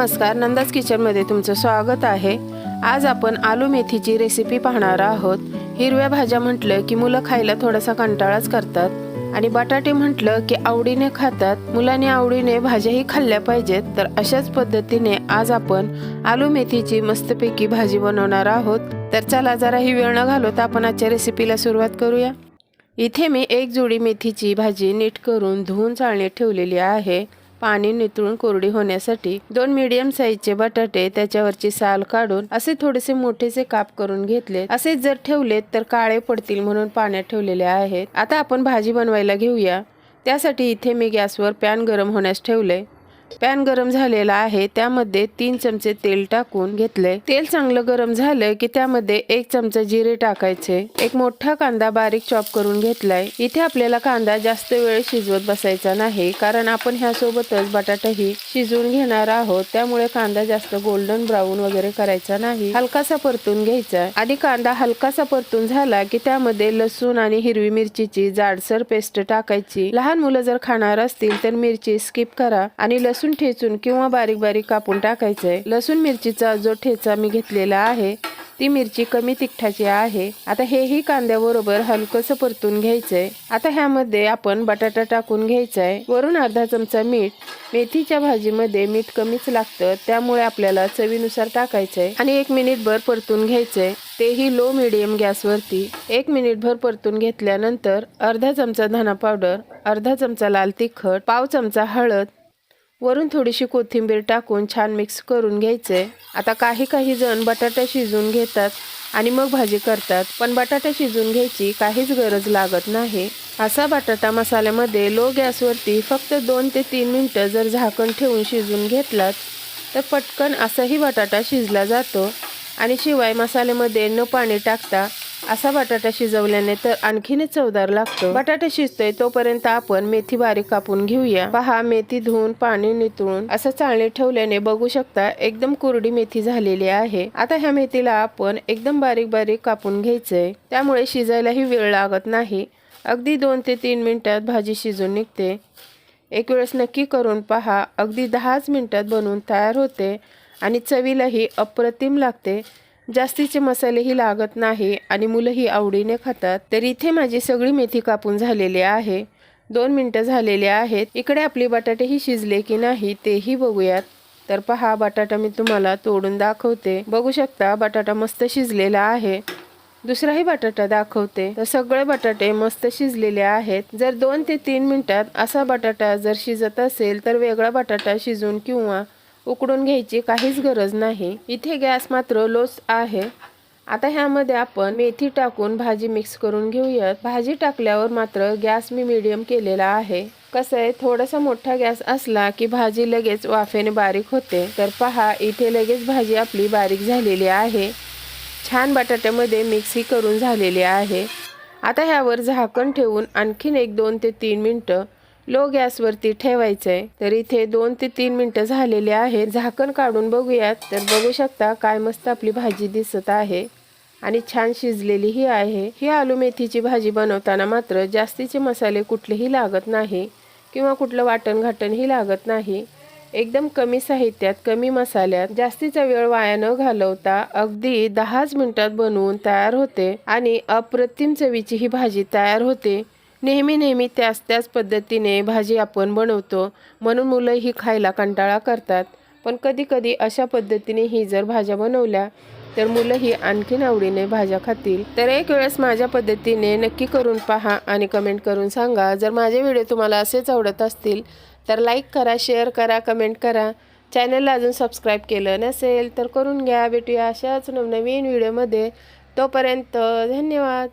नमस्कार नंदाज किचनमध्ये तुमचं स्वागत आहे. आज आपण आलू मेथीची रेसिपी पाहणार आहोत. हिरव्या भाज्या म्हटलं की मुलं खायला थोडासा कंटाळाच करतात. आणि बटाटे म्हटलं की आवडीने खातात. मुलांनी आवडीने भाज्याही खाल्ल्या पाहिजेत. तर अशाच पद्धतीने आज आपण आलू मेथीची मस्तपैकी भाजी बनवणार आहोत. तर चला जरा ही वेळ न घालवता आपण आजच्या रेसिपीला सुरुवात करूया. इथे मी एक जोडी मेथीची भाजी नीट करून धुवून चाळणीत ठेवलेली आहे. पाणी नितळून कोरडी होण्यासाठी दोन मीडियम साईजचे बटाटे त्याच्यावरची साल काढून असे थोडेसे मोठेसे काप करून घेतले. असे जर ठेवलेत तर काळे पडतील म्हणून पाण्यात ठेवलेले आहेत. आता आपण भाजी बनवायला घेऊया. त्यासाठी इथे मी गॅसवर पॅन गरम होण्यास ठेवले. पॅन गरम झालेला आहे. त्यामध्ये तीन चमचे तेल टाकून घेतले तेल चांगलं गरम झालं की त्यामध्ये एक चमचा जिरे टाकायचे. एक मोठा कांदा बारीक चॉप करून घेतलाय. इथे आपल्याला कांदा जास्त वेळ शिजवत बसायचा नाही कारण आपण ह्यासोबतच बटाटाही शिजवून घेणार आहोत. त्यामुळे कांदा जास्त गोल्डन ब्राऊन वगैरे करायचा नाही. हलकासा परतून घ्यायचा. आधी कांदा हलकासा परतून झाला की त्यामध्ये लसूण आणि हिरवी मिरचीची जाडसर पेस्ट टाकायची. लहान मुलं जर खाणार असतील तर मिरची स्किप करा आणि लसूण लसूण ठेचून किंवा बारीक बारीक कापून टाकायचं आहे लसूण मिरचीचा जो ठेचा मी घेतलेला आहे ती मिरची कमी तिखटाची आहे. आता हेही कांद्याबरोबर हलकंसं परतून घ्यायचंय. आता ह्यामध्ये आपण बटाटा टाकून घ्यायचाय. वरून अर्धा चमचा मीठ मेथीच्या भाजीमध्ये मीठ कमीच लागतं त्यामुळे आपल्याला चवीनुसार टाकायचंय. आणि एक मिनिटभर परतून घ्यायचंय. तेही लो मिडियम गॅसवरती. एक मिनिटभर परतून घेतल्यानंतर अर्धा चमचा धना पावडर अर्धा चमचा लाल तिखट पाव चमचा हळद वरून थोडीशी कोथिंबीर टाकून छान मिक्स करून घ्यायचे. आता काही काही जण बटाटा शिजवून घेतात आणि मग भाजी करतात. पण बटाटा शिजवून घ्यायची काहीच गरज लागत नाही. असा बटाटा मसाल्यामध्ये लो गॅसवरती फक्त दोन ते तीन मिनटं जर झाकण ठेवून शिजवून घेतलात तर पटकन असाही बटाटा शिजला जातो. आणि शिवाय मसाल्यामध्ये न पाणी टाकता असा बटाटा शिजवल्याने तर आणखीनच चवदार लागतो. बटाटा शिजतोय तोपर्यंत आपण मेथी बारीक कापून घेऊया. पहा मेथी धुवून पाणी नितळून असं चाळणी ठेवल्याने बघू शकता एकदम कोरडी मेथी झालेली आहे. आता ह्या मेथीला आपण एकदम बारीक बारीक कापून घ्यायचंय. त्यामुळे शिजायलाही वेळ लागत नाही. अगदी दोन ते तीन मिनिटात भाजी शिजून निघते. एक वेळेस नक्की करून पहा. अगदी दहाच मिनिटात बनवून तयार होते आणि चवीलाही अप्रतिम लागते. जास्तीचे मसालेही लागत नाही आणि मुलंही आवडीने खातात. तर इथे माझी सगळी मेथी कापून झालेली आहे. दोन मिनटं झालेले आहेत. इकडे आपले बटाटेही शिजले की नाही तेही बघूयात. तर पहा बटाटा मी तुम्हाला तोडून दाखवते. बघू शकता बटाटा मस्त शिजलेला आहे. दुसराही बटाटा दाखवते. तर सगळे बटाटे मस्त शिजलेले आहेत. जर दोन ते तीन मिनिटात असा बटाटा जर शिजत असेल तर वेगळा बटाटा शिजून किंवा उकडून घ्यायची काहीच गरज नाही. इथे गॅस मात्र लोच आहे. आता ह्यामध्ये आपण मेथी टाकून भाजी मिक्स करून घेऊयात. भाजी टाकल्यावर मात्र गॅस मी मीडियम केलेला आहे. कसं आहे थोडासा मोठा गॅस असला की भाजी लगेच वाफेने बारीक होते. तर पहा इथे लगेच भाजी आपली बारीक झालेली आहे. छान बटाट्यामध्ये मिक्सही करून झालेली आहे. आता ह्यावर झाकण ठेवून आणखीन एक दोन ते तीन मिनटं लो गॅसवरती ठेवायचं आहे तर इथे दोन ते तीन मिनटं झालेले आहेत. झाकण काढून बघूयात. तर बघू शकता काय मस्त आपली भाजी दिसत आहे. आणि छान शिजलेली ही आहे. ही आलू मेथीची भाजी बनवताना मात्र जास्तीचे मसाले कुठलेही लागत नाही किंवा कुठलं वाटण घाटणही लागत नाही. एकदम कमी साहित्यात कमी मसाल्यात जास्तीचा वेळ वाया न घालवता अगदी दहाच मिनिटात बनवून तयार होते. आणि अप्रतिम चवीची ही भाजी तयार होते. नेहमी नेहमी त्याच त्याच पद्धतीने भाजी आपण बनवतो. म्हणून मुलं ही खायला कंटाळा करतात. पण कधीकधी अशा पद्धतीने ही जर भाज्या बनवल्या तर मुलं ही आणखीन आवडीने भाज्या खातील. तर एक वेळेस माझ्या पद्धतीने नक्की करून पहा आणि कमेंट करून सांगा. जर माझे व्हिडिओ तुम्हाला असेच आवडत असतील तर लाईक करा शेअर करा कमेंट करा. चॅनलला अजून सबस्क्राईब केलं नसेल तर करून घ्या. भेटूया अशाच नवनवीन व्हिडिओमध्ये. तोपर्यंत धन्यवाद.